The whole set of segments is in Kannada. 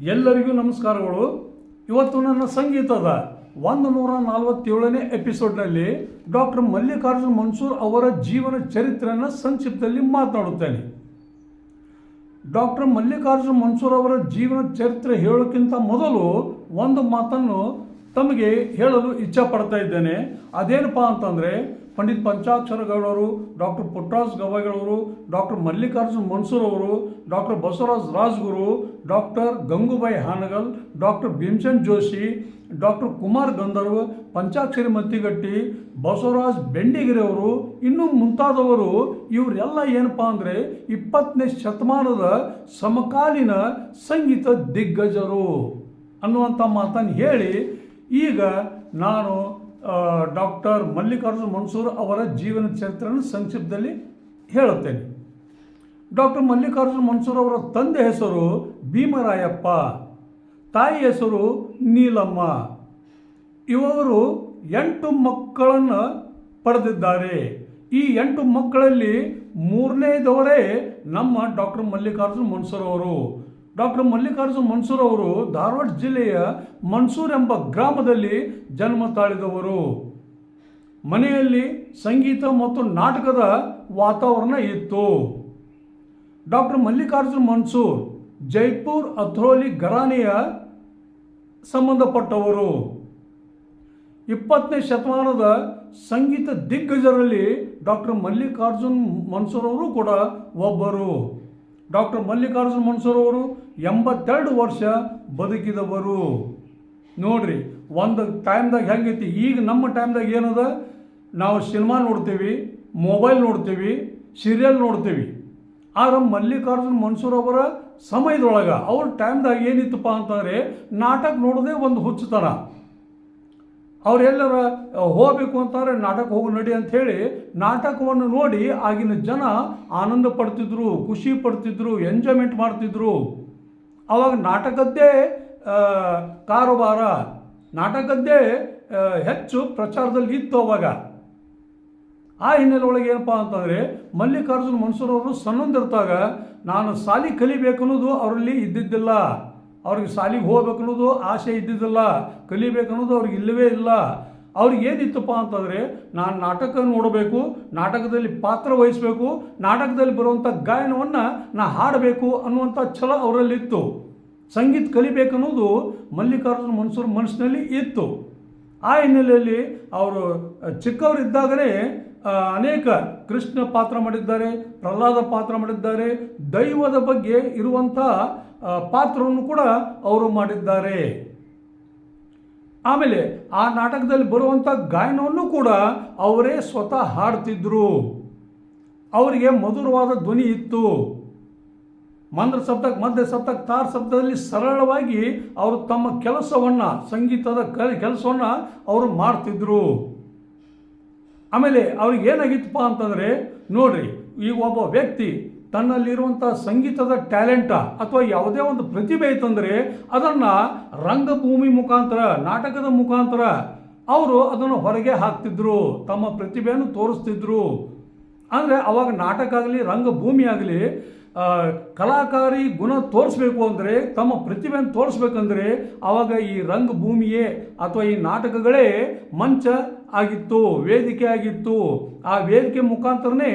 ಎಲ್ಲರಿಗೂ ನಮಸ್ಕಾರಗಳು. ಇವತ್ತು ನನ್ನ ಸಂಗೀತದ ಒಂದು ನೂರ ನಲವತ್ತೇಳನೇ ಎಪಿಸೋಡ್ನಲ್ಲಿ ಡಾಕ್ಟರ್ ಮಲ್ಲಿಕಾರ್ಜುನ್ ಮನ್ಸೂರ್ ಅವರ ಜೀವನ ಚರಿತ್ರೆಯನ್ನು ಸಂಕ್ಷಿಪ್ತದಲ್ಲಿ ಮಾತನಾಡುತ್ತೇನೆ. ಡಾಕ್ಟರ್ ಮಲ್ಲಿಕಾರ್ಜುನ್ ಮನ್ಸೂರ್ ಅವರ ಜೀವನ ಚರಿತ್ರೆ ಹೇಳೋಕ್ಕಿಂತ ಮೊದಲು ಒಂದು ಮಾತನ್ನು ತಮಗೆ ಹೇಳಲು ಇಚ್ಛೆ ಪಡ್ತಾ ಇದ್ದೇನೆ. ಅದೇನಪ್ಪ ಅಂತಂದರೆ ಪಂಡಿತ್ ಪಂಚಾಕ್ಷರ ಗೌಡರು ಡಾಕ್ಟರ್ ಪುಟ್ಟರಾಜ್ ಗವಾಯಿಗಳವರು, ಡಾಕ್ಟರ್ ಮಲ್ಲಿಕಾರ್ಜುನ್ ಮನ್ಸೂರ್ ಅವರು doctor Basavaraj Rajguru, doctor Gangubai Hangal, doctor Bhimsen Joshi, doctor Kumar Gandharva, Panchakshari Mattigatti, Basavaraj Bendigeri ಅವರು ಇನ್ನೂ ಮುಂತಾದವರು, ಇವರೆಲ್ಲ ಏನಪ್ಪ ಅಂದರೆ ಇಪ್ಪತ್ತನೇ ಶತಮಾನದ ಸಮಕಾಲೀನ ಸಂಗೀತ ದಿಗ್ಗಜರು ಅನ್ನುವಂಥ ಮಾತನ್ನು ಹೇಳಿ ಈಗ ನಾನು ಡಾಕ್ಟರ್ ಮಲ್ಲಿಕಾರ್ಜುನ್ ಮನ್ಸೂರ್ ಅವರ ಜೀವನ ಚರಿತ್ರೆಯನ್ನು ಸಂಕ್ಷಿಪ್ತದಲ್ಲಿ ಹೇಳುತ್ತೇನೆ. ಡಾಕ್ಟರ್ ಮಲ್ಲಿಕಾರ್ಜುನ್ ಮನ್ಸೂರ್ ಅವರ ತಂದೆ ಹೆಸರು ಭೀಮರಾಯಪ್ಪ, ತಾಯಿ ಹೆಸರು ನೀಲಮ್ಮ. ಇವರು ಎಂಟು ಮಕ್ಕಳನ್ನು ಪಡೆದಿದ್ದಾರೆ. ಈ ಎಂಟು ಮಕ್ಕಳಲ್ಲಿ ಮೂರನೇದವರೇ ನಮ್ಮ ಡಾಕ್ಟರ್ ಮಲ್ಲಿಕಾರ್ಜುನ್ ಮನ್ಸೂರ್ ಅವರು. ಡಾಕ್ಟರ್ ಮಲ್ಲಿಕಾರ್ಜುನ್ ಮನ್ಸೂರ್ ಅವರು ಧಾರವಾಡ ಜಿಲ್ಲೆಯ ಮನ್ಸೂರ್ ಎಂಬ ಗ್ರಾಮದಲ್ಲಿ ಜನ್ಮ ತಾಳಿದವರು. ಮನೆಯಲ್ಲಿ ಸಂಗೀತ ಮತ್ತು ನಾಟಕದ ವಾತಾವರಣ ಇತ್ತು. ಡಾಕ್ಟರ್ ಮಲ್ಲಿಕಾರ್ಜುನ್ ಮನ್ಸೂರ್ ಜೈಪುರ್ ಅಥ್ರೋಲಿ ಘರಾನೆಯ ಸಂಬಂಧಪಟ್ಟವರು. ಇಪ್ಪತ್ತನೇ ಶತಮಾನದ ಸಂಗೀತ ದಿಗ್ಗಜರಲ್ಲಿ ಡಾಕ್ಟರ್ ಮಲ್ಲಿಕಾರ್ಜುನ್ ಮನ್ಸೂರ್ ಅವರು ಕೂಡ ಒಬ್ಬರು. ಡಾಕ್ಟರ್ ಮಲ್ಲಿಕಾರ್ಜುನ್ ಮನ್ಸೂರ್ ಅವರು ಎಂಬತ್ತೆರಡು ವರ್ಷ ಬದುಕಿದವರು. ನೋಡ್ರಿ, ಒಂದು ಟೈಮ್ದಾಗ ಹೆಂಗೈತಿ? ಈಗ ನಮ್ಮ ಟೈಮ್ದಾಗ ಏನದ? ನಾವು ಸಿನಿಮಾ ನೋಡ್ತೀವಿ ಮೊಬೈಲ್ ನೋಡ್ತೀವಿ ಸೀರಿಯಲ್ ನೋಡ್ತೀವಿ. ಆದ್ರೆ ಮಲ್ಲಿಕಾರ್ಜುನ್ ಮನ್ಸೂರ್ ಅವರ ಸಮಯದೊಳಗೆ, ಅವ್ರ ಟೈಮ್ದಾಗ ಏನಿತ್ತಪ್ಪ ಅಂತಂದರೆ, ನಾಟಕ ನೋಡೋದೇ ಒಂದು ಹುಚ್ಚುತನ. ಅವರೆಲ್ಲರ ಹೋಗಬೇಕು ಅಂತಾರೆ, ನಾಟಕ ಹೋಗಿ ನಡಿ ಅಂತ ಹೇಳಿ, ನಾಟಕವನ್ನು ನೋಡಿ ಆಗಿನ ಜನ ಆನಂದ ಪಡ್ತಿದ್ರು, ಖುಷಿ ಪಡ್ತಿದ್ರು ಎಂಜಾಯ್ಮೆಂಟ್ ಮಾಡ್ತಿದ್ರು. ಅವಾಗ ನಾಟಕದ್ದೇ ಕಾರುಬಾರ ಕಾರೋಬಾರ. ನಾಟಕದ್ದೇ ಹೆಚ್ಚು ಪ್ರಚಾರದಲ್ಲಿ ಇತ್ತು ಅವಾಗ. ಆ ಹಿನ್ನೆಲೆ ಒಳಗೆ ಏನಪ್ಪ ಅಂತಂದರೆ, ಮಲ್ಲಿಕಾರ್ಜುನ್ ಮನ್ಸೂರವರು ಸಣ್ಣಂದಿರ್ತಾಗ, ನಾನು ಸಾಲಿ ಕಲಿಬೇಕು ಅನ್ನೋದು ಅವರಲ್ಲಿ ಇದ್ದಿದ್ದಿಲ್ಲ. ಅವ್ರಿಗೆ ಸಾಲಿಗೆ ಹೋಗ್ಬೇಕು ಅನ್ನೋದು ಆಸೆ ಇದ್ದಿದ್ದಿಲ್ಲ. ಕಲಿಬೇಕು ಅನ್ನೋದು ಅವ್ರಿಗೆ ಇಲ್ಲವೇ ಇಲ್ಲ. ಅವ್ರಿಗೆ ಏನಿತ್ತಪ್ಪ ಅಂತಂದರೆ ನಾನು ನಾಟಕ ನೋಡಬೇಕು, ನಾಟಕದಲ್ಲಿ ಪಾತ್ರ ವಹಿಸಬೇಕು, ನಾಟಕದಲ್ಲಿ ಬರುವಂಥ ಗಾಯನವನ್ನು ನಾ ಹಾಡಬೇಕು ಅನ್ನುವಂಥ ಛಲ ಅವರಲ್ಲಿತ್ತು. ಸಂಗೀತ ಕಲಿಬೇಕನ್ನೋದು ಮಲ್ಲಿಕಾರ್ಜುನ ಮನ್ಸೂರ್ ಮನಸ್ಸಿನಲ್ಲಿ ಇತ್ತು. ಆ ಹಿನ್ನೆಲೆಯಲ್ಲಿ ಅವರು ಚಿಕ್ಕವರಿದ್ದಾಗಲೇ ಅನೇಕ ಕೃಷ್ಣ ಪಾತ್ರ ಮಾಡಿದ್ದಾರೆ, ಪ್ರಹ್ಲಾದ ಪಾತ್ರ ಮಾಡಿದ್ದಾರೆ, ದೈವದ ಬಗ್ಗೆ ಇರುವಂಥ ಪಾತ್ರವನ್ನು ಕೂಡ ಅವರು ಮಾಡಿದ್ದಾರೆ. ಆಮೇಲೆ ಆ ನಾಟಕದಲ್ಲಿ ಬರುವಂಥ ಗಾಯನವನ್ನು ಕೂಡ ಅವರೇ ಸ್ವತಃ ಹಾಡ್ತಿದ್ರು. ಅವರಿಗೆ ಮಧುರವಾದ ಧ್ವನಿ ಇತ್ತು. ಮಂದ್ರ ಸಪ್ತಕ್ ಮಧ್ಯ ಸಪ್ತಕ್ ತಾರ್ ಶಬ್ದದಲ್ಲಿ ಸರಳವಾಗಿ ಅವರು ತಮ್ಮ ಕೆಲಸವನ್ನು, ಸಂಗೀತದ ಕ ಕೆಲಸವನ್ನು ಅವರು ಮಾಡ್ತಿದ್ರು. ಆಮೇಲೆ ಅವ್ರಿಗೆ ಏನಾಗಿತ್ತಪ್ಪ ಅಂತಂದರೆ, ನೋಡ್ರಿ, ಈಗ ಒಬ್ಬ ವ್ಯಕ್ತಿ ತನ್ನಲ್ಲಿರುವಂಥ ಸಂಗೀತದ ಟ್ಯಾಲೆಂಟ ಅಥವಾ ಯಾವುದೇ ಒಂದು ಪ್ರತಿಭೆ ಇತ್ತಂದರೆ ಅದನ್ನು ರಂಗಭೂಮಿ ಮುಖಾಂತರ, ನಾಟಕದ ಮುಖಾಂತರ ಅವರು ಅದನ್ನು ಹೊರಗೆ ಹಾಕ್ತಿದ್ರು, ತಮ್ಮ ಪ್ರತಿಭೆಯನ್ನು ತೋರಿಸ್ತಿದ್ರು. ಅಂದರೆ ಅವಾಗ ನಾಟಕ ಆಗಲಿ, ರಂಗಭೂಮಿ ಆಗಲಿ ಕಲಾಕಾರಿ ಗುಣ ತೋರಿಸ್ಬೇಕು ಅಂದರೆ, ತಮ್ಮ ಪ್ರತಿಭೆಯನ್ನು ತೋರಿಸ್ಬೇಕಂದ್ರೆ, ಆವಾಗ ಈ ರಂಗಭೂಮಿಯೇ ಅಥವಾ ಈ ನಾಟಕಗಳೇ ಮಂಚ ಆಗಿತ್ತು, ವೇದಿಕೆ ಆಗಿತ್ತು. ಆ ವೇದಿಕೆ ಮುಖಾಂತರನೇ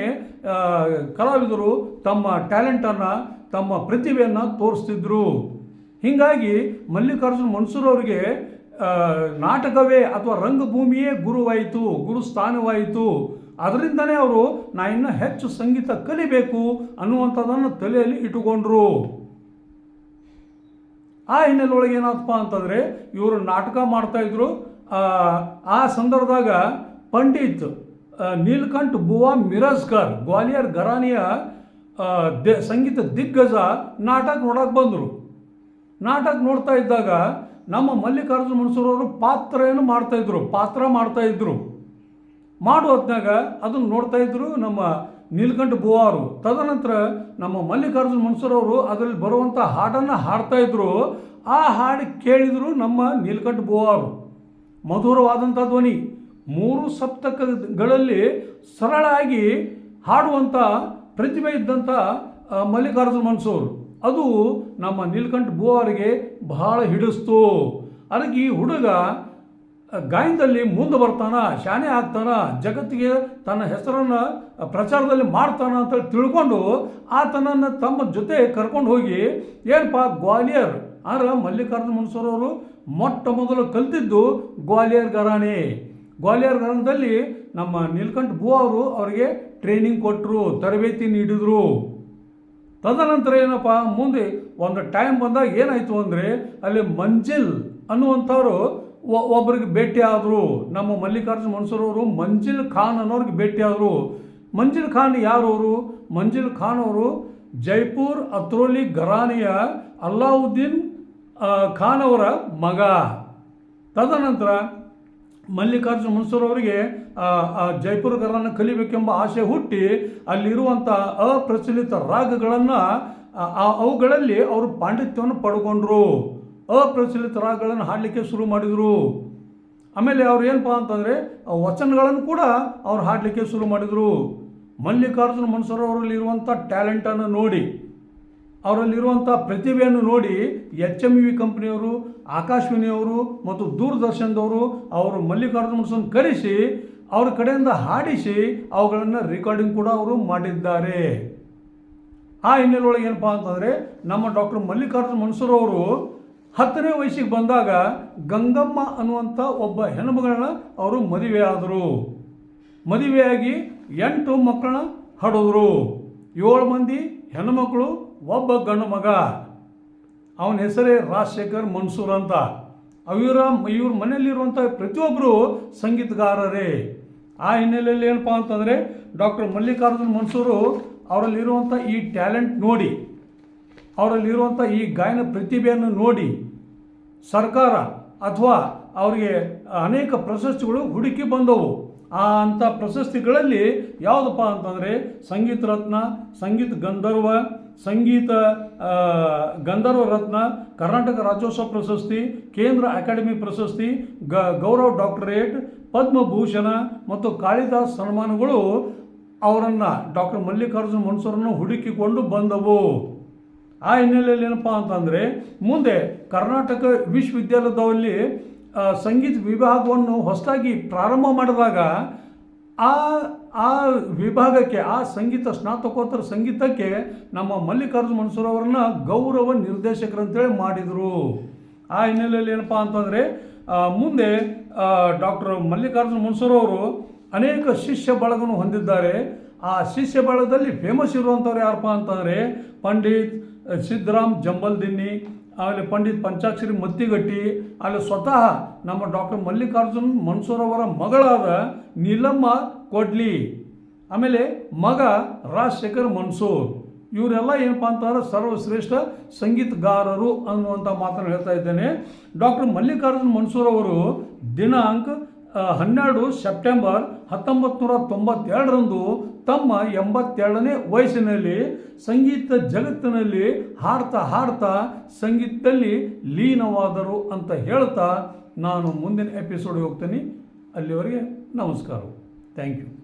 ಕಲಾವಿದರು ತಮ್ಮ ಟ್ಯಾಲೆಂಟನ್ನು, ತಮ್ಮ ಪ್ರತಿಭೆಯನ್ನು ತೋರಿಸ್ತಿದ್ರು. ಹೀಗಾಗಿ ಮಲ್ಲಿಕಾರ್ಜುನ್ ಮನ್ಸೂರ್ ಅವರಿಗೆ ನಾಟಕವೇ ಅಥವಾ ರಂಗಭೂಮಿಯೇ ಗುರುವಾಯಿತು, ಗುರುಸ್ಥಾನವಾಯಿತು. ಅದರಿಂದನೇ ಅವರು, ನಾ ಇನ್ನೂ ಹೆಚ್ಚು ಸಂಗೀತ ಕಲಿಬೇಕು ಅನ್ನುವಂಥದ್ದನ್ನು ತಲೆಯಲ್ಲಿ ಇಟ್ಟುಕೊಂಡ್ರು. ಆ ಹಿನ್ನೆಲೆ ಒಳಗೆ ಏನಾದಪ್ಪ ಅಂತಂದರೆ, ಇವರು ನಾಟಕ ಮಾಡ್ತಾಯಿದ್ರು ಆ ಸಂದರ್ಭದಾಗ ಪಂಡಿತ್ ನೀಲ್ಕಂಠ್ ಬುವಾ ಮಿರಜ್ಕರ್, ಗ್ವಾಲಿಯರ್ ಘರಾನಿಯ ದೇ, ಸಂಗೀತ ದಿಗ್ಗಜ ನಾಟಕ ನೋಡೋಕೆ ಬಂದರು. ನಾಟಕ ನೋಡ್ತಾ ಇದ್ದಾಗ ನಮ್ಮ ಮಲ್ಲಿಕಾರ್ಜುನ ಮನ್ಸೂರವರು ಪಾತ್ರ ಏನು ಮಾಡ್ತಾಯಿದ್ರು ಪಾತ್ರ ಮಾಡ್ತಾಯಿದ್ರು ಮಾಡೋ ಹೊತ್ನಾಗ ಅದನ್ನು ನೋಡ್ತಾ ಇದ್ರು ನಮ್ಮ ನೀಲಕಂಠ ಬುವಾರು. ತದನಂತರ ನಮ್ಮ ಮಲ್ಲಿಕಾರ್ಜುನ ಮನ್ಸೂರ್ ಅವರು ಅದರಲ್ಲಿ ಬರುವಂಥ ಹಾಡನ್ನು ಹಾಡ್ತಾ ಇದ್ರು. ಆ ಹಾಡು ಕೇಳಿದ್ರು ನಮ್ಮ ನೀಲಕಂಠ ಬುವಾರು. ಮಧುರವಾದಂಥ ಧ್ವನಿ. ಮೂರು ಸಪ್ತಕಗಳಲ್ಲಿ ಸರಳಾಗಿ ಹಾಡುವಂಥ ಪ್ರತಿಭೆ ಇದ್ದಂಥ ಮಲ್ಲಿಕಾರ್ಜುನ ಮನ್ಸೂರು. ಅದು ನಮ್ಮ ನೀಲಕಂಠ ಬುವಾರಿಗೆ ಬಹಳ ಹಿಡಿಸ್ತು. ಅದಕ್ಕೆ ಈ ಹುಡುಗ ಗಾಯನದಲ್ಲಿ ಮುಂದೆ ಬರ್ತಾನ ಶಾನೆ ಆಗ್ತಾನ, ಜಗತ್ತಿಗೆ ತನ್ನ ಹೆಸರನ್ನು ಪ್ರಚಾರದಲ್ಲಿ ಮಾಡ್ತಾನ ಅಂತೇಳಿ ತಿಳ್ಕೊಂಡು ಆತನನ್ನು ತಮ್ಮ ಜೊತೆ ಕರ್ಕೊಂಡು ಹೋಗಿ ಏನಪ್ಪ, ಗ್ವಾಲಿಯರ್. ಆದ್ರೆ ಮಲ್ಲಿಕಾರ್ಜುನ ಮನ್ಸೂರವರು ಮೊಟ್ಟ ಮೊದಲು ಕಲ್ತಿದ್ದು ಗ್ವಾಲಿಯರ್ ಘರಾಣೆ ಗ್ವಾಲಿಯರ್ ಘರಾಣದಲ್ಲಿ ನಮ್ಮ ನೀಲಕಂಠ ಭೂ ಅವರು ಅವರಿಗೆ ಟ್ರೈನಿಂಗ್ ಕೊಟ್ಟರು ತರಬೇತಿ ನೀಡಿದರು. ತದನಂತರ ಏನಪ್ಪ, ಮುಂದೆ ಒಂದು ಟೈಮ್ ಬಂದಾಗ ಏನಾಯಿತು ಅಂದರೆ ಅಲ್ಲಿ ಮಂಜಿಲ್ ಅನ್ನುವಂಥವ್ರು ಒಬ್ಬರಿಗೆ ಭೇಟಿ ಆದರು, ನಮ್ಮ ಮಲ್ಲಿಕಾರ್ಜುನ ಮನ್ಸೂರವರು ಮಂಜಿಲ್ ಖಾನ್ ಅನ್ನೋರಿಗೆ ಭೇಟಿ ಆದರು, ಮಂಜಿಲ್ ಖಾನ್ ಯಾರು ಅವರು ಮಂಜಿಲ್ ಖಾನ್ ಅವರು ಜೈಪುರ್ ಅತ್ರೋಲಿ ಘರಾನೆಯ ಅಲ್ಲಾವುದ್ದೀನ್ ಖಾನ್ ಅವರ ಮಗ. ತದನಂತರ ಮಲ್ಲಿಕಾರ್ಜುನ್ ಮನ್ಸೂರ್ ಅವರಿಗೆ ಜೈಪುರ ಘರಾನ ಕಲಿಬೇಕೆಂಬ ಆಸೆ ಹುಟ್ಟಿ ಅಲ್ಲಿರುವಂಥ ಅಪ್ರಚಲಿತ ರಾಗಗಳನ್ನು ಅವುಗಳಲ್ಲಿ ಅವರು ಪಾಂಡಿತ್ಯವನ್ನು ಪಡ್ಕೊಂಡ್ರು. ಅಪ್ರಚಲಿತ ರಾಗಗಳನ್ನು ಹಾಡಲಿಕ್ಕೆ ಶುರು ಮಾಡಿದರು. ಆಮೇಲೆ ಅವ್ರು ಏನಪ್ಪ ಅಂತಂದರೆ ವಚನಗಳನ್ನು ಕೂಡ ಅವ್ರು ಹಾಡಲಿಕ್ಕೆ ಶುರು ಮಾಡಿದರು. ಮಲ್ಲಿಕಾರ್ಜುನ ಮನ್ಸೂರ್ ಅವರಲ್ಲಿರುವಂಥ ಟ್ಯಾಲೆಂಟನ್ನು ನೋಡಿ ಅವರಲ್ಲಿರುವಂಥ ಪ್ರತಿಭೆಯನ್ನು ನೋಡಿ ಎಚ್ ಎಂ ವಿ ಕಂಪ್ನಿಯವರು ಆಕಾಶವಾಣಿಯವರು ಮತ್ತು ದೂರದರ್ಶನದವರು ಅವರು ಮಲ್ಲಿಕಾರ್ಜುನ ಮನ್ಸನ್ನು ಕರೆಸಿ, ಅವ್ರ ಕಡೆಯಿಂದ ಹಾಡಿಸಿ ಅವುಗಳನ್ನು ರೆಕಾರ್ಡಿಂಗ್ ಕೂಡ ಅವರು ಮಾಡಿದ್ದಾರೆ. ಆ ಹಿನ್ನೆಲೆ ಒಳಗೆ ಏನಪ್ಪ ಅಂತಂದರೆ, ನಮ್ಮ ಡಾಕ್ಟರ್ ಮಲ್ಲಿಕಾರ್ಜುನ ಮನ್ಸೂರ್ ಅವರು ಹತ್ತನೇ ವಯಸ್ಸಿಗೆ ಬಂದಾಗ ಗಂಗಮ್ಮ ಅನ್ನುವಂಥ ಒಬ್ಬ ಹೆಣ್ಮಗಳನ್ನ ಅವರು ಮದುವೆ ಆದರು ಮದುವೆಯಾಗಿ ಎಂಟು ಮಕ್ಕಳನ್ನ ಹಡಿದ್ರು. ಏಳು ಮಂದಿ ಹೆಣ್ಣುಮಕ್ಕಳು ಒಬ್ಬ ಗಂಡು ಮಗ. ಅವನ ಹೆಸರೇ ರಾಜಶೇಖರ್ ಮನ್ಸೂರ್ ಅಂತ. ಅವರ ಇವ್ರ ಮನೆಯಲ್ಲಿರುವಂಥ ಪ್ರತಿಯೊಬ್ಬರು ಸಂಗೀತಗಾರರೇ. ಆ ಹಿನ್ನೆಲೆಯಲ್ಲಿ ಏನಪ್ಪ ಅಂತಂದರೆ ಡಾಕ್ಟರ್ ಮಲ್ಲಿಕಾರ್ಜುನ ಮನ್ಸೂರು ಅವರಲ್ಲಿರುವಂಥ ಈ ಟ್ಯಾಲೆಂಟ್ ನೋಡಿ ಅವರಲ್ಲಿರುವಂಥ ಈ ಗಾಯನ ಪ್ರತಿಭೆಯನ್ನು ನೋಡಿ ಸರ್ಕಾರ ಅಥವಾ ಅವರಿಗೆ ಅನೇಕ ಪ್ರಶಸ್ತಿಗಳು ಹುಡುಕಿ ಬಂದವು. ಆ ಅಂಥ ಪ್ರಶಸ್ತಿಗಳಲ್ಲಿ ಯಾವುದಪ್ಪ ಅಂತಂದರೆ ಸಂಗೀತ ರತ್ನ, ಸಂಗೀತ ಗಂಧರ್ವ ಸಂಗೀತ ಗಂಧರ್ವ ರತ್ನ, ಕರ್ನಾಟಕ ರಾಜ್ಯೋತ್ಸವ ಪ್ರಶಸ್ತಿ, ಕೇಂದ್ರ ಅಕಾಡೆಮಿ ಪ್ರಶಸ್ತಿ, ಗ, ಗೌರವ ಡಾಕ್ಟರೇಟ್, ಪದ್ಮಭೂಷಣ ಮತ್ತು ಕಾಳಿದಾಸ್ ಸನ್ಮಾನಗಳು ಅವರನ್ನು ಡಾಕ್ಟರ್ ಮಲ್ಲಿಕಾರ್ಜುನ್ ಮನ್ಸೂರನ್ನು ಹುಡುಕಿಕೊಂಡು ಬಂದವು. ಆ ಹಿನ್ನೆಲೆಯಲ್ಲಿ ಏನಪ್ಪ ಅಂತಂದರೆ, ಮುಂದೆ ಕರ್ನಾಟಕ ವಿಶ್ವವಿದ್ಯಾಲಯದಲ್ಲಿ ಸಂಗೀತ ವಿಭಾಗವನ್ನು ಹೊಸದಾಗಿ ಪ್ರಾರಂಭ ಮಾಡಿದಾಗ, ಆ ಆ ವಿಭಾಗಕ್ಕೆ, ಆ ಸಂಗೀತ ಸ್ನಾತಕೋತ್ತರ ಸಂಗೀತಕ್ಕೆ ನಮ್ಮ ಮಲ್ಲಿಕಾರ್ಜುನ ಅವರನ್ನ ಗೌರವ ನಿರ್ದೇಶಕರಂತೇಳಿ ಮಾಡಿದರು. ಆ ಹಿನ್ನೆಲೆಯಲ್ಲಿ ಏನಪ್ಪ ಅಂತಂದರೆ ಮುಂದೆ ಡಾಕ್ಟರ್ ಮಲ್ಲಿಕಾರ್ಜುನ ಮನ್ಸೂರ್ ಅವರು ಅನೇಕ ಶಿಷ್ಯ ಬಳಗವನ್ನು ಹೊಂದಿದ್ದಾರೆ. ಆ ಶಿಷ್ಯ ಬಳಗದಲ್ಲಿ ಫೇಮಸ್ ಇರುವಂಥವ್ರು ಯಾರಪ್ಪ ಅಂತಂದರೆ, ಪಂಡಿತ್ ಸಿದ್ದರಾಮ್ ಜಂಬಲ್ದಿನ್ನಿ, ಆಮೇಲೆ ಪಂಡಿತ್ ಪಂಚಾಕ್ಷರಿ ಮತ್ತಿಗಟ್ಟಿ, ಆಮೇಲೆ ಸ್ವತಃ ನಮ್ಮ ಡಾಕ್ಟರ್ ಮಲ್ಲಿಕಾರ್ಜುನ್ ಮನ್ಸೂರ್ ಅವರ ಮಗಳಾದ ನೀಲಮ್ಮ ಕೊಡ್ಲಿ, ಆಮೇಲೆ ಮಗ ರಾಜಶೇಖರ್ ಮನ್ಸೂರ್. ಇವರೆಲ್ಲ ಏನಪ್ಪ ಅಂತಂದ್ರೆ ಸರ್ವಶ್ರೇಷ್ಠ ಸಂಗೀತಗಾರರು ಅನ್ನುವಂಥ ಮಾತನ್ನು ಹೇಳ್ತಾ ಇದ್ದೇನೆ. ಡಾಕ್ಟರ್ ಮಲ್ಲಿಕಾರ್ಜುನ್ ಮನ್ಸೂರ್ ಅವರು ದಿನಾಂಕ ಹನ್ನೆರಡು ಸೆಪ್ಟೆಂಬರ್ ಹತ್ತೊಂಬತ್ತು ನೂರ ತೊಂಬತ್ತೆರಡರಂದು ತಮ್ಮ ಎಂಬತ್ತೆರಡನೇ ವಯಸ್ಸಿನಲ್ಲಿ ಸಂಗೀತ ಜಗತ್ತಿನಲ್ಲಿ ಹಾಡ್ತಾ ಹಾಡ್ತಾ ಸಂಗೀತದಲ್ಲಿ ಲೀನವಾದರು ಅಂತ ಹೇಳ್ತಾ ನಾನು ಮುಂದಿನ ಎಪಿಸೋಡ್ ಹೋಗ್ತೀನಿ. ಅಲ್ಲಿವರೆಗೆ ನಮಸ್ಕಾರ. Thank you